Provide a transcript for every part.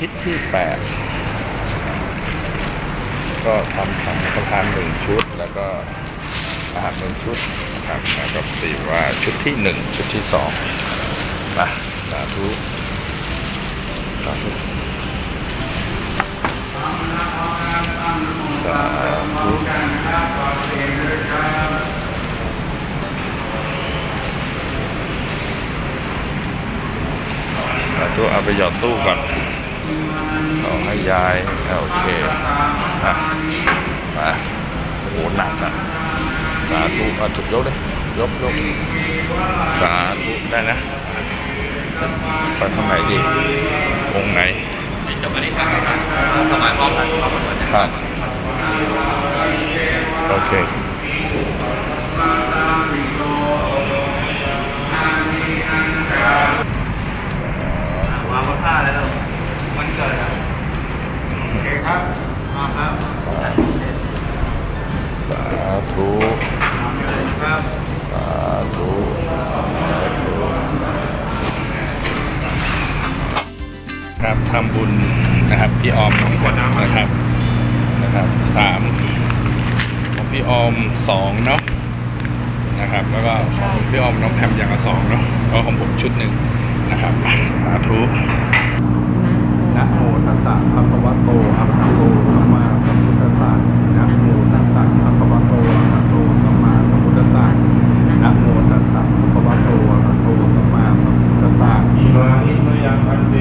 ทิตย์ที่แปดก็ทำสังฆทานหนึ่งชุด แล้วก็อาหารหนึ่งชุดนะครับแล้วก็ตีว่าชุดที่หนึ่งชุดที่สองมาสาธุสาธุสาธุสาธุเอาไปหยอดตู้ก่อน เอาให้ยายโอเคอะมาโอ้โหหนักอะสาธุเอาถูกยกเลยยกยกสาธุได้นะไปทางไหนดีองค์ไหนจบอันนี้ครับสมัยพ่อพันธุ์พ่อพันธุ์ครับโอเควางบนผ้าแล้ว เกิดอะโอเคครับมาครับสาธุครับสาธุสาธุครับทำบุญนะครับพี่ออมน้องคนนะครับนะครับสามของพี่ออมสองเนาะนะครับ แล้วก็ของพี่ออมน้องแพมอย่างละสองเนาะแล้วก็ของผมชุดหนึ่งนะครับสาธุ นะโมตัสสะภะคะวะโตอะระหะโตสัมมาสัมพุทธัสสะนะโมตัสสะภะคะวะโตอะระหะโตสัมมาสัมพุทธัสสะนะโมตัสสะภะคะวะโตอะระหะโตสัมมาสัมพุทธัสสะอิมานิมยังพันเต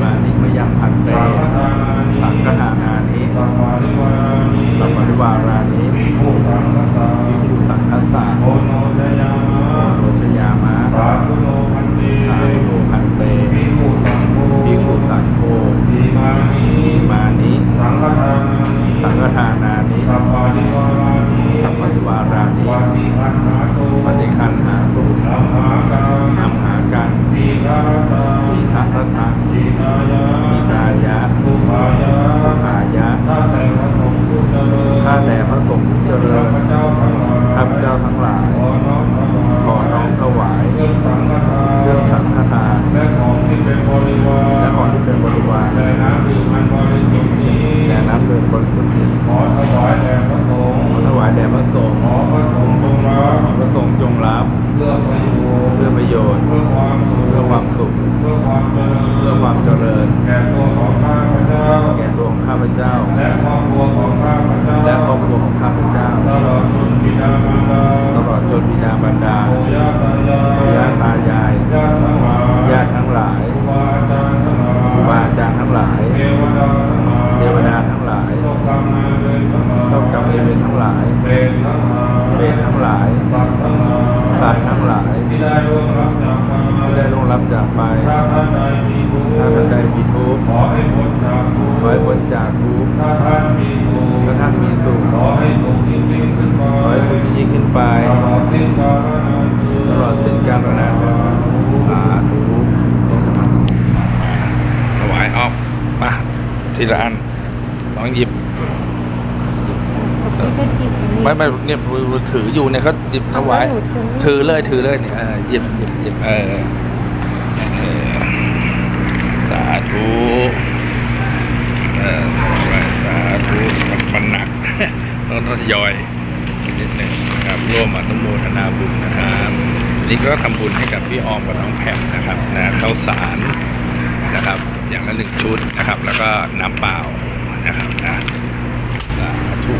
มานิมยังพันเตสังฆทานานิสังฆานานิสัพพะริวารานิสัพพะริวารานิวิภูสังฆสาวิภูสังคัสสะ โอโนจยามะ โรชยามะ สาธุโนพันเต สาธุโนพันเต วิภูสังโฆ ภิกขุสังโฆ อิมานิ อิมานิ สังฆทานานิ สังฆทานานิ สัพพะริวารานิ สัพพะริวารานิ วัติคันหาโต ปฏิคันหาตุ สัมมากัง นำหากัน ทีฆารตา ทีทัตตัง ทีตายะ มิตายะ สุขายะ สุขายะ ข้าแต่พระสงฆ์ผู้เจริญ ข้าแต่พระสงฆ์ผู้เจริ ข้า ญ พเจ้าทั้งหลาย ข้าพเจ้าทั้งหลาย ขอน้อมถวาย ขอน้อมถวาย เครื่องสังฆทาน เครื่องสังฆทาน และของที่เป็นบริวาร และของที่เป็นบริวาร และน้ำดื่มอันบริสุทธิ์นี้ แด่น้ำดื่มบ ริสุทธิ์ขอถวายแด่พระสงฆ์ขอถวายแด่พระสงฆ์ขอพระสงฆ์จงรับขอพระสงฆ์จงรับเพื่อประโยชน์เพื่อประโยชน์เพื่อความสุขเพื่อความสุขเพื่อความเจริญเพื่อความเจริญแก่ตัวของข้าพเจ้าแก่ตัวของข้าพเจ้าายเปรตทั้งหลายเปรตทั้งหลายสัตว์ทั้งหลายสัตว์ทั้งหลายที่ได้ร่วงรับจากไปที่ได้ล่วงรับจากไปถ้าท่านใดมีทุกข์ถ้าท่านใดมีทุกข์ขอให้พ้นจากทุกข์ขอให้พ้นจากทุกข์ถ้าท่านมีสุขถ้าท่านมีสุขขอให้สุขยิ่งยิ่งขึ้นไปขอให้สุขยิ่งขึ้นไปตลอดสิ้นกาลนานเทอญตลอดสิ้นกาลนานเทอญสาธุถวายออกมาทีละอันลองหยิบ พี่ก็จิบอันนี้ไม่ไม่เนี่ยมือถืออยู่เนี่ยก็หยิบถวายเอาแล้วหนูจะไม่ถือเลยถือเลยเนี่ยเออหยิบหยิบหยิบเออเออสาธุเออสาธุมันมันหนักต้องทยอยนิดหนึ่งนะครับร่วมอนุโมทนาบุญนะครับอันนี่ก็ทำบุญให้กับพี่ออมกับน้องแพมนะครับนะข้าวสารนะครับ อย่างละหนึ่งชุดนะครับ แล้วก็น้ำเปล่านะครับนะ สาธุ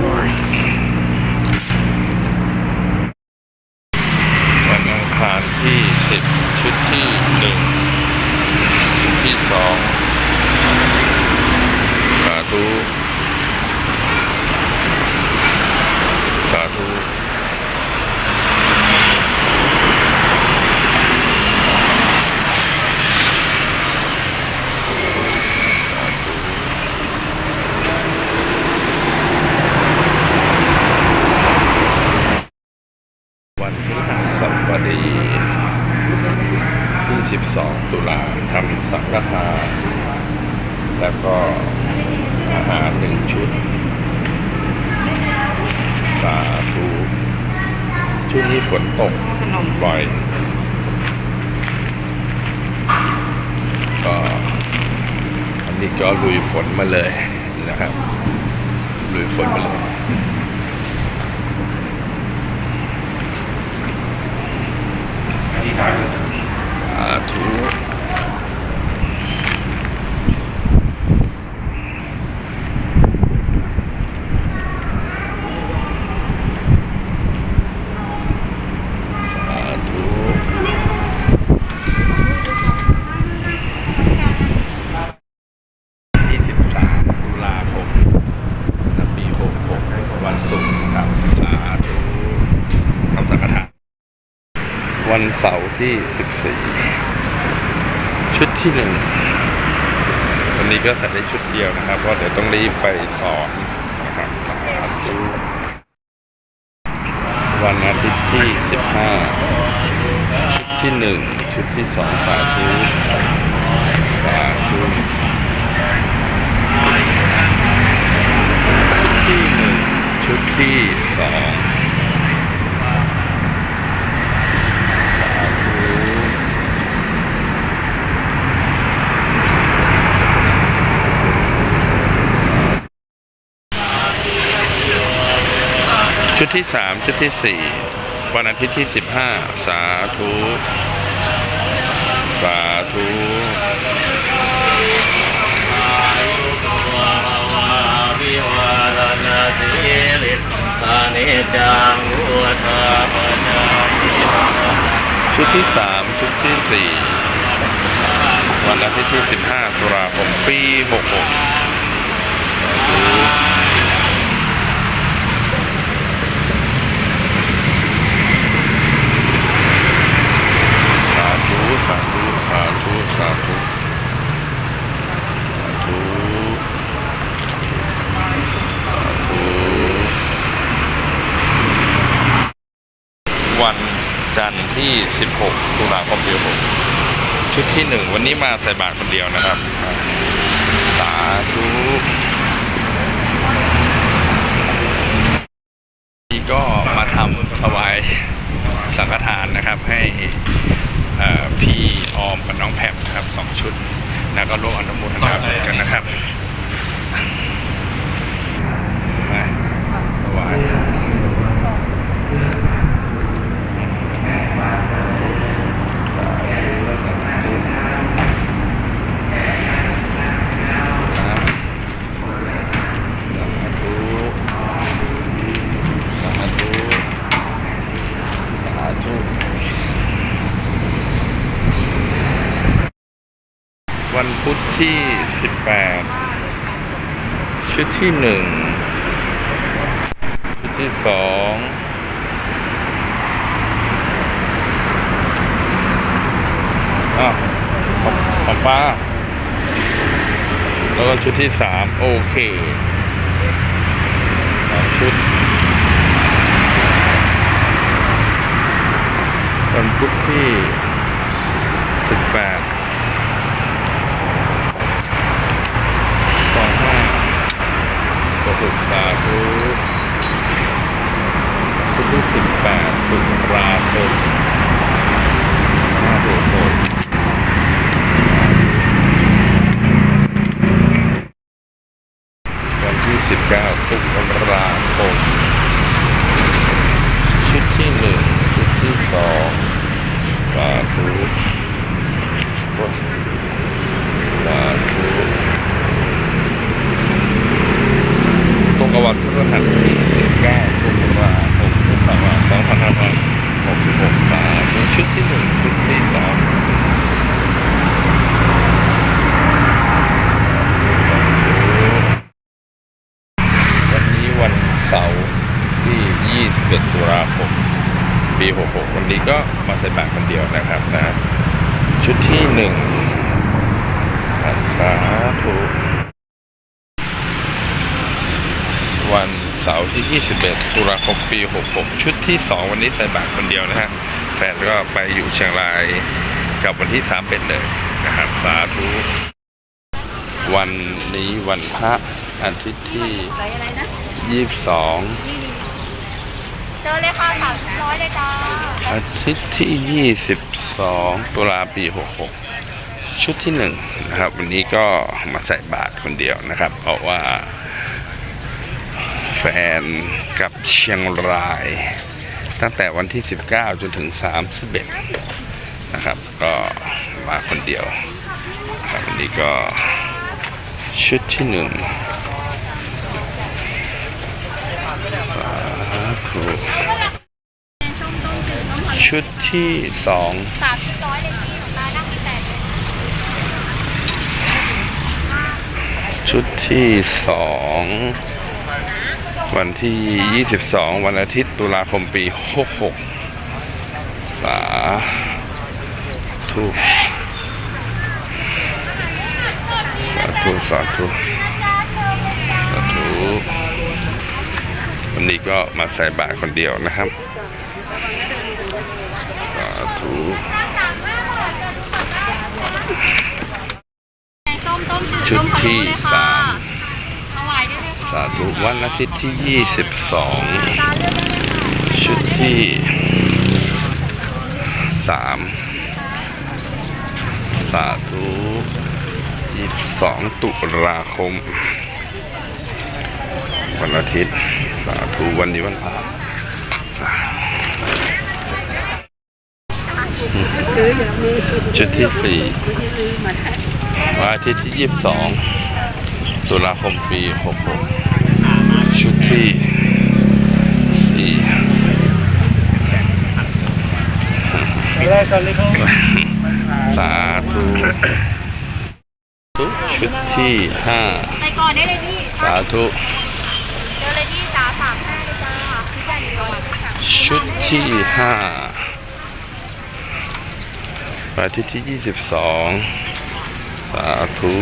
วันอังคารที่ 10 ชุดที่ 1 ชุดที่ 2 สาธุ สาธุ วันพฤหัสบดี ที่ 12 ตุลาทำสังฆทานแล้วก็อาหารหนึ่งชุด สาธุช่วงนี้ฝนตก บ่อย ก็อันนี้ก็ก็ลุยฝนมาเลยนะครับ ลุยฝนมาเลยที่ถ่าย ที่ 14 ชุดที่หนึ่งวันนี้ก็ใส่ได้ชุดเดียวนะครับ เพราะเดี๋ยวต้องรีบไปสอนนะครับวันอาทิตย์ที่ 15 ชุดที่หนึ่งชุดที่สองสาธุสาธุชุดที่หนึ่งชุดที่สอง ที่สามชุดที่สี่วันอาทิตย์ที่สิบห้าสาธุ สาธุชุดที่สามชุดที่สี่วันอาทิตย์ที่สิบห้าตุลาคมปีหกหกสาธุสาธุสาธุสาธุสาธุสาธุวัน จันทร์ที่ 16 ตุลาคมปี6ชุดที่หนึ่งวันนี้มาใส่บาตรคนเดียวนะครับ สาธุนี่ก็มาทำถวายสังฆทานนะครับ ให้เอ่อพี่ออมกับน้องแพมนะครับสองชุด แล้วก็ร่วมอนุโมทนาบุญกันนะครับมาถวาย ที่ 18 ชุดที่ 1 ชุดที่ 2อะของของป้า แล้วก็ชุดที่ 3 โอเคชุดวันพุธที่ 18 ตุลาคมปี 66 ชุดที่ 2 วันนี้ใส่บาตรคนเดียวนะฮะ แฟนก็ไปอยู่เชียงรายกับวันที่3เป็นเลยนะครับ สาธุ วันนี้วันพระอาทิตย์ที่ไซส์อะไรนะ22 เจอเลยค่ะสามร้อยเลยจ้าอาทิตย์ที่ 22 ตุลาปี 66 ชุดที่หนึ่งนะครับ วันนี้ก็มาใส่บาตรคนเดียวนะครับ เพราะว่า แฟนกับเชียงราย ตั้งแต่วันที่ 19 จนถึง 31 นะครับ ก็มาคนเดียวครับวันนี้ก็ชุดที่หนึ่งชุดที่สองชุดที่สอง วันที่ 22 วันอาทิตย์ตุลาคมปี 66 สาธุสาธุสาธุสาธุวันนี้ก็มาใส่บาตรคนเดียวนะครับ สาธุชุดที่สาม สาธุวันอาทิตย์ที่ 22 ชุดที่ 3 สาธุ22 ตุลาคม วันอาทิตย์ สาธุวันนี้วันพระชุดที่สี่วันอาทิตย์ที่ 22 ตุลาคมปี 66 สี่สี่สาธุชุดที่ห้าไปก่อนได้เลยพี่สาธุเจอเลยพี่สาสามห้าเลยจ้าพี่จันร้อยชุดที่ห้าปฏิที่ยี่สิบสองสาธุ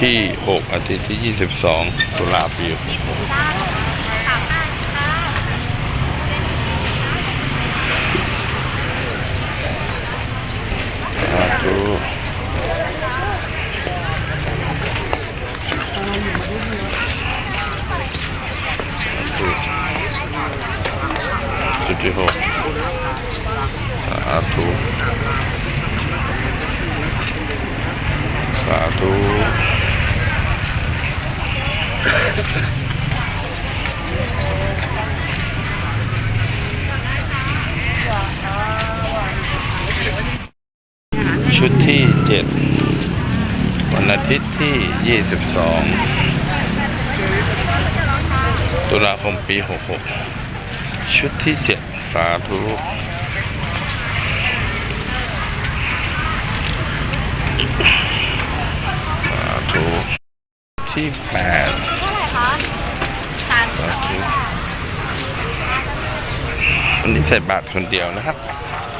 ที่หกอาทิตย์ที่ยี่สิบสองตุลาปีหกหกสามห้าค่ะสาธุชุดที่หกสาธุสาธุ ชุดที่ 7 วันอาทิตย์ที่ 22 ตุลาคมปี 66 ชุดที่ 7 สาธุสาธุที่ 8 วันนี้ใส่บาตรคนเดียวนะครับ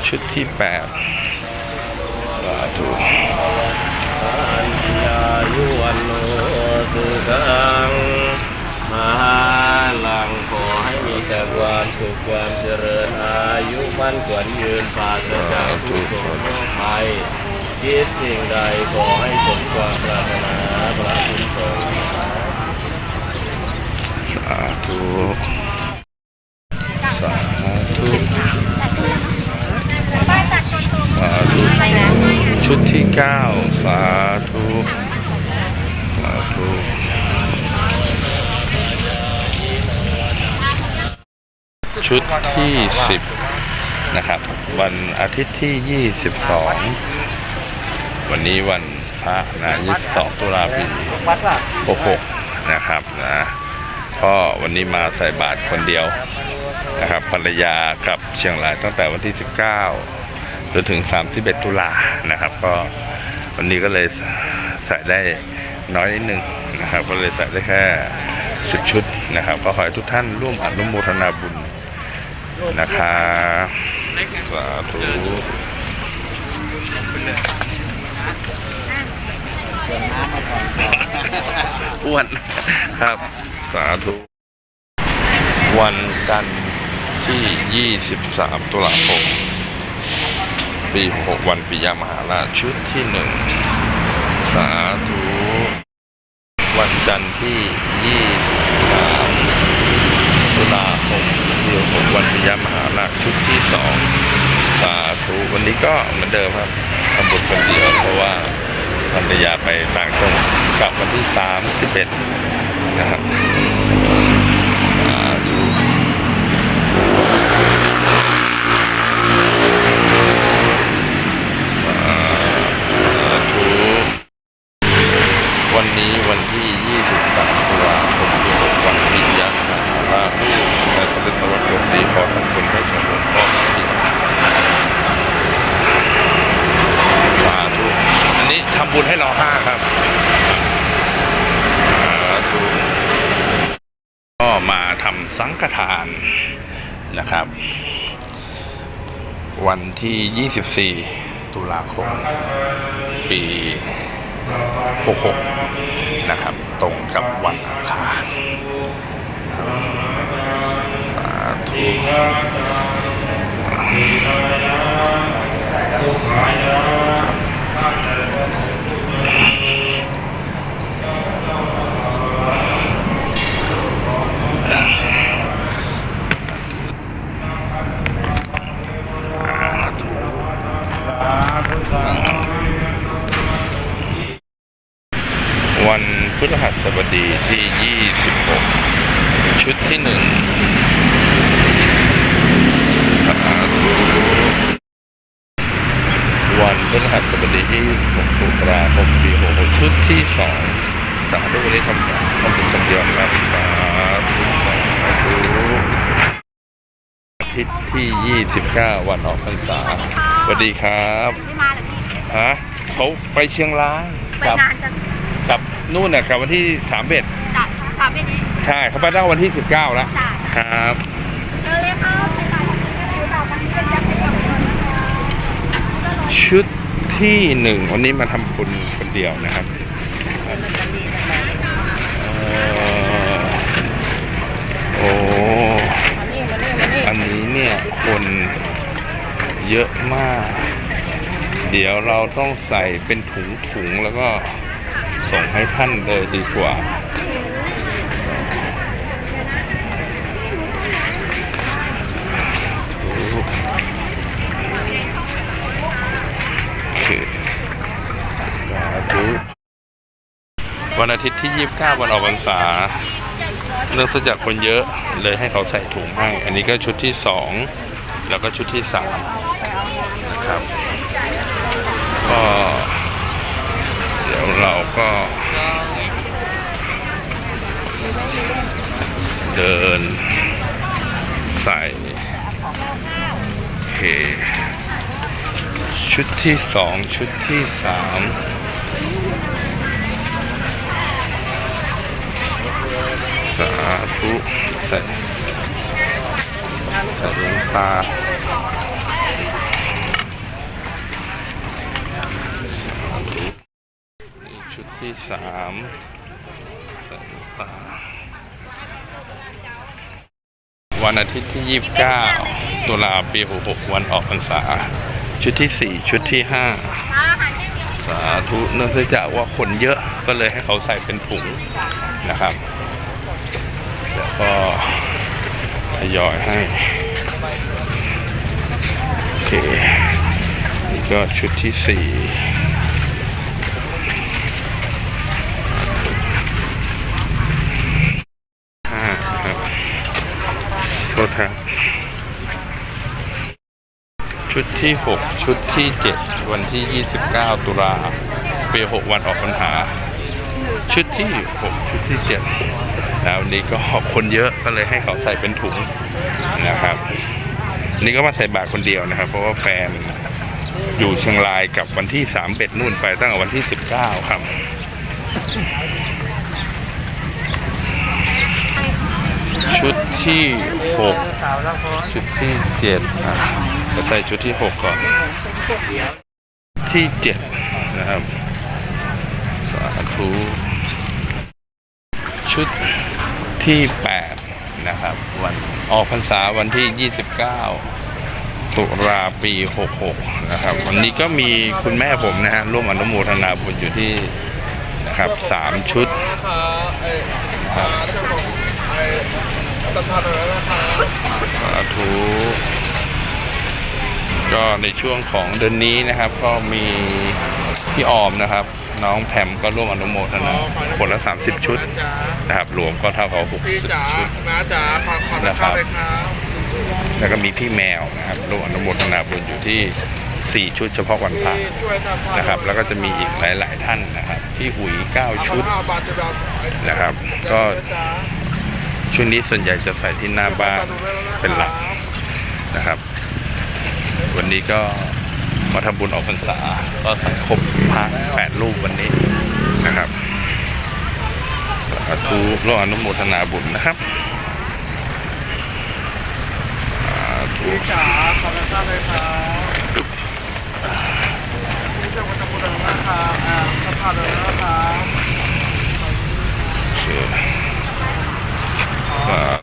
ชุดที่แปดสาธุยายุวันโนสุขังมาลังขอให้มีแต่ความสุขความเจริญอายุมั่นขวัญยืนปราศจากทุกข์โศกโรคภัยคิดสิ่งใดขอให้สมความปรารถนาพระคุณทรงสาธุสาธุ ชุดที่เก้าสาธุสาธุชุดที่สิบนะครับ วันอาทิตย์ที่ยี่สิบสองวันนี้วันพระนะยี่สิบสองตุลาปีหกหกนะครับนะก็วันนี้มาใส่บาตรคนเดียว นะครับภรรยากลับเชียงรายตั้งแต่วันที่ 19 จนถึง 31 ตุลานะครับ ก็วันนี้ก็เลยใส่ได้น้อยนิดนึงนะครับ ก็เลยใส่ได้แค่ 10 ชุดนะครับ ก็ขอให้ทุกท่านร่วมอนุโมทนาบุญนะครับสาธุอ้วนครับ สาธุ วันจันทร์ ที่ 23 ตุลาคม ปี 6 วันปิยมหาราชชุดที่หนึ่งสาธุ วันจันทร์ที่ 23 ตุลาคมปีหกวันปิยมหาราชชุดที่สองสาธุ วันนี้ก็เหมือนเดิมครับทำบุญคนเดียวเพราะว่าภรรยาไปต่างจังหวัดกลับวันที่สามสิบเอ็ดนะครับสาธุสาธุ วันนี้วันที่ 23ตุลาคมปี6วันวิญญาณราลูกในสมเด็จพระวัดโกศรีขอทำบุญพระชนหลวงพ่อที่สาธุอันนี้ทำบุญให้เราห้าครับสาธุก็มาทำสัง ฆทานนะครับ วันที่ 24 ตุลาคม ปี 66 นะครับ ตรงกับวันอังคารสาธุส วันพฤหัสบดีที่ 26 ชุดที่หนึ่งสาธุวันพฤหัสบดีที่6ตุลาคมปี66ชุดที่สองสาธุวันนี้ทำทำบุญคนเดียวนะครับสาธุสาธุอาทิตย์ที่ 29 วันออกพรรษาสวัสดีครับ ไม่มาเหรอพี่ฮะเขาไปเชียงรายไปกับนานจัง กับนู่นน่ะกับวันที่สามเอ็ดจัดสามเป็นนี้ใช่เขาไปได้วันที่สิบเก้าแล้วจัดครับเออเลยค่ะไปไหนดูต่อกันเป็นยังไงกับคนนะคะชุดที่หนึ่งวันนี้มาทำบุญคนเดียวนะครับเอ่อโอ้อันนี้เนี่ยคนเยอะมาก เดี๋ยวเราต้องใส่เป็นถุงถุงๆแล้วก็ ส่งให้ท่านเลยดีกว่าวันอาทิตย์ที่ 29 วันออกพรรษา เนื่องจากคนเยอะเลยให้เขาใส่ถุงให้ อันนี้ก็ชุดที่ 2 แล้วก็ชุดที่3นะครับก็ เดี๋ยวเราก็เดินใส่เคชุดที่สองชุดที่สามสาธุใส่ใส่ลงตาสาธุนี่ชุด ที่สามวันอาทิตย์ที่ 29 ตุลาปี 66 วันออกพรรษา ชุดที่ 4 ชุดที่มาหาเช่น5สาธุเนื่องจากว่าคนเยอะก็เลยให้เขาใส่เป็นถุงนะครับ แล้วก็ทยอยให้ โอเค นี่ก็ชุดที่ 4 ห้าครับ โทษครับชุดที่ 6 ชุดที่ 7 วันที่ 29 ตุลาปี6วันออกปัญหา ชุดที่ 6 ชุดที่ 7 แล้ววันนี้ก็คนเยอะก็เลยให้เขาใส่เป็นถุงนะครับ นี่ก็มาใส่บาตรคนเดียวนะครับ เพราะว่าแฟนอยู่เชียงรายกับวันที่3เบ็ดนู่นไปตั้งแต่วันที่ 19 ครับ ชุดที่6ชุดที่7อะจะใส่ชุดที่6ก่อน ที่7นะครับ สาธุชุดที่8นะครับ วันออกพรรษาวันที่29ตุลาปี 66 นะครับ วันนี้ก็มีคุณแม่ผมนะฮะร่วมอนุโมทนาบุญอยู่ที่นะครับ 3 ชุด นะครับสาก็ในช่วงของเดือนนี้นะครับ ก็มีพี่ออมนะครับ น้องแพมก็ร่วมอนุโมทนาคนละ 30 ชุดนะครับรวมก็เท่ากับพี่60 จ๋าชุด น้าจ๋าขอขอบคุณครับ เลยครับแล้วก็มีพี่แมวนะครับร่วมอนุโมทนาบุญอยู่ที่ 4 ชุดเฉพาะวันพระพี่ช่วยทำผ้านะครับ แล้วก็จะมีอีกหลาย ๆ ท่านนะครับ พี่อุ๋ย9 ชุดห้าบาทจะดอกนะครับ ก็ ชุดนี้ส่วนใหญ่จะใส่ที่หน้าบ้านเป็นหลักนะครับ วันนี้ก็มาทำบุญออกพรรษา ก็ใส่ครบพระแปดรูปวันนี้นะครับสาธุร่วมอนุโมทนาบุญนะครับสาธุพี่จ๋าขอบคุณครับเลยครับพี่จะมาทำบุญนะครับอ่าทำผ้าเลยนะครับส uh,